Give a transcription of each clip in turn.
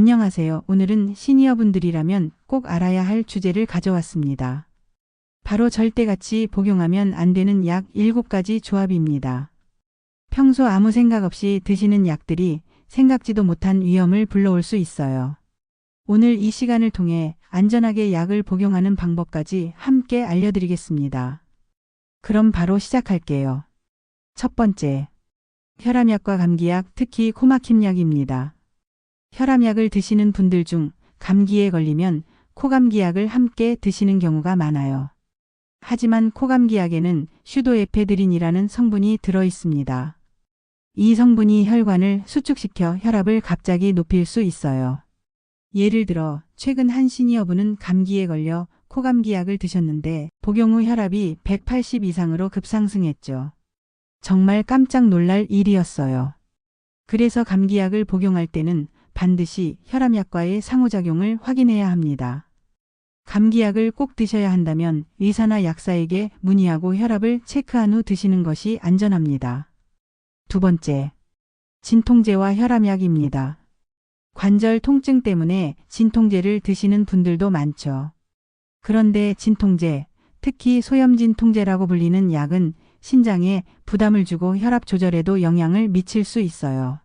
안녕하세요. 오늘은 시니어분들이라면 꼭 알아야 할 주제를 가져왔습니다. 바로 절대같이 복용하면 안 되는 약 7가지 조합입니다. 평소 아무 생각 없이 드시는 약들이 생각지도 못한 위험을 불러올 수 있어요. 오늘 이 시간을 통해 안전하게 약을 복용하는 방법까지 함께 알려드리겠습니다. 그럼 바로 시작할게요. 첫 번째, 혈압약과 감기약, 특히 코막힘 약입니다. 혈압약을 드시는 분들 중 감기에 걸리면 코감기약을 함께 드시는 경우가 많아요. 하지만 코감기약에는 슈도에페드린이라는 성분이 들어 있습니다. 이 성분이 혈관을 수축시켜 혈압을 갑자기 높일 수 있어요. 예를 들어 최근 한 시니어분은 감기에 걸려 코감기약을 드셨는데 복용 후 혈압이 180 이상으로 급상승했죠. 정말 깜짝 놀랄 일이었어요. 그래서 감기약을 복용할 때는 반드시 혈압약과의 상호작용을 확인해야 합니다. 감기약을 꼭 드셔야 한다면 의사나 약사에게 문의하고 혈압을 체크한 후 드시는 것이 안전합니다. 두 번째, 진통제와 혈압약입니다. 관절 통증 때문에 진통제를 드시는 분들도 많죠. 그런데 진통제, 특히 소염진통제라고 불리는 약은 신장에 부담을 주고 혈압 조절에도 영향을 미칠 수 있어요.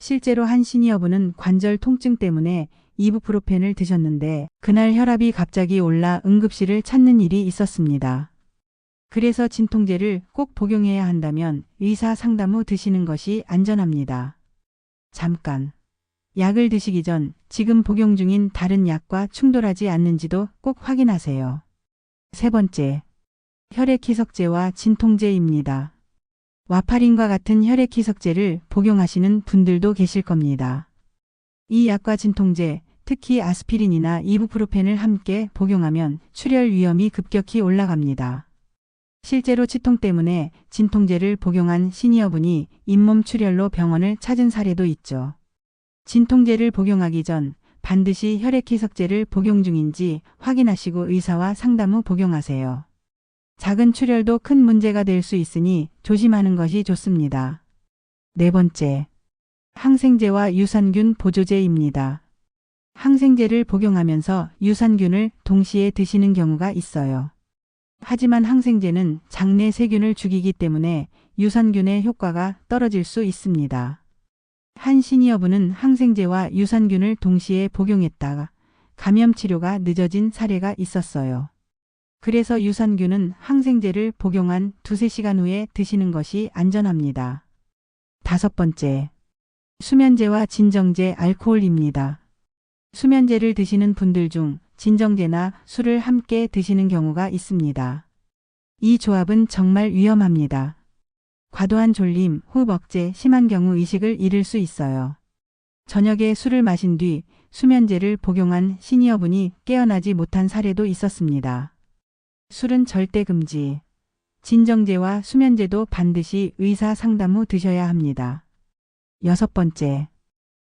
실제로 한 시니어분은 관절 통증 때문에 이부프로펜을 드셨는데 그날 혈압이 갑자기 올라 응급실을 찾는 일이 있었습니다. 그래서 진통제를 꼭 복용해야 한다면 의사 상담 후 드시는 것이 안전합니다. 잠깐. 약을 드시기 전 지금 복용 중인 다른 약과 충돌하지 않는지도 꼭 확인하세요. 세 번째. 혈액 희석제와 진통제입니다. 와파린과 같은 혈액 희석제를 복용하시는 분들도 계실 겁니다. 이 약과 진통제, 특히 아스피린이나 이부프로펜을 함께 복용하면 출혈 위험이 급격히 올라갑니다. 실제로 치통 때문에 진통제를 복용한 시니어분이 잇몸 출혈로 병원을 찾은 사례도 있죠. 진통제를 복용하기 전 반드시 혈액 희석제를 복용 중인지 확인하시고 의사와 상담 후 복용하세요. 작은 출혈도 큰 문제가 될 수 있으니 조심하는 것이 좋습니다. 네 번째. 항생제와 유산균 보조제입니다. 항생제를 복용하면서 유산균을 동시에 드시는 경우가 있어요. 하지만 항생제는 장내 세균을 죽이기 때문에 유산균의 효과가 떨어질 수 있습니다. 한 시니어분은 항생제와 유산균을 동시에 복용했다가 감염 치료가 늦어진 사례가 있었어요. 그래서 유산균은 항생제를 복용한 두세 시간 후에 드시는 것이 안전합니다. 다섯 번째. 수면제와 진정제 알코올입니다. 수면제를 드시는 분들 중 진정제나 술을 함께 드시는 경우가 있습니다. 이 조합은 정말 위험합니다. 과도한 졸림, 호흡 억제, 심한 경우 의식을 잃을 수 있어요. 저녁에 술을 마신 뒤 수면제를 복용한 시니어분이 깨어나지 못한 사례도 있었습니다. 술은 절대 금지. 진정제와 수면제도 반드시 의사 상담 후 드셔야 합니다. 여섯 번째.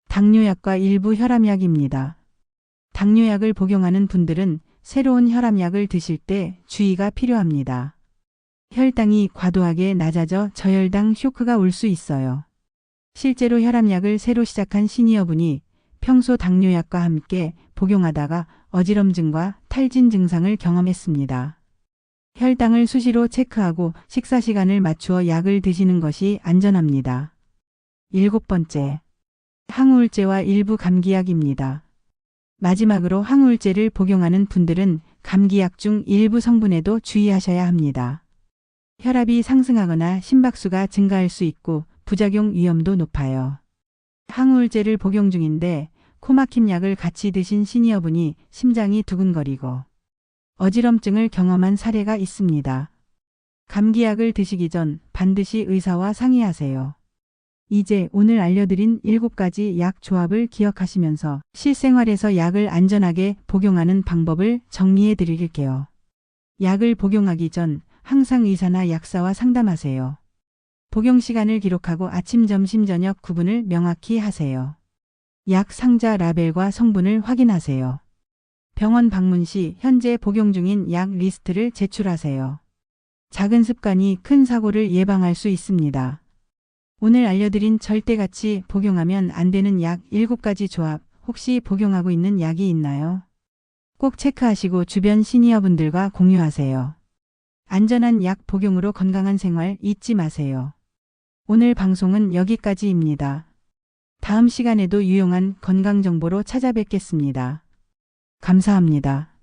당뇨약과 일부 혈압약입니다. 당뇨약을 복용하는 분들은 새로운 혈압약을 드실 때 주의가 필요합니다. 혈당이 과도하게 낮아져 저혈당 쇼크가 올 수 있어요. 실제로 혈압약을 새로 시작한 시니어분이 평소 당뇨약과 함께 복용하다가 어지럼증과 탈진 증상을 경험했습니다. 혈당을 수시로 체크하고 식사 시간을 맞추어 약을 드시는 것이 안전합니다. 일곱 번째. 항우울제와 일부 감기약입니다. 마지막으로 항우울제를 복용하는 분들은 감기약 중 일부 성분에도 주의하셔야 합니다. 혈압이 상승하거나 심박수가 증가할 수 있고 부작용 위험도 높아요. 항우울제를 복용 중인데 코막힘 약을 같이 드신 시니어분이 심장이 두근거리고 어지럼증을 경험한 사례가 있습니다. 감기약을 드시기 전 반드시 의사와 상의하세요. 이제 오늘 알려드린 7가지 약 조합을 기억하시면서 실생활에서 약을 안전하게 복용하는 방법을 정리해 드릴게요. 약을 복용하기 전 항상 의사나 약사와 상담하세요. 복용 시간을 기록하고 아침, 점심, 저녁 구분을 명확히 하세요. 약 상자 라벨과 성분을 확인하세요. 병원 방문 시 현재 복용 중인 약 리스트를 제출하세요. 작은 습관이 큰 사고를 예방할 수 있습니다. 오늘 알려드린 절대같이 복용하면 안 되는 약 7가지 조합 혹시 복용하고 있는 약이 있나요? 꼭 체크하시고 주변 시니어분들과 공유하세요. 안전한 약 복용으로 건강한 생활 잊지 마세요. 오늘 방송은 여기까지입니다. 다음 시간에도 유용한 건강 정보로 찾아뵙겠습니다. 감사합니다.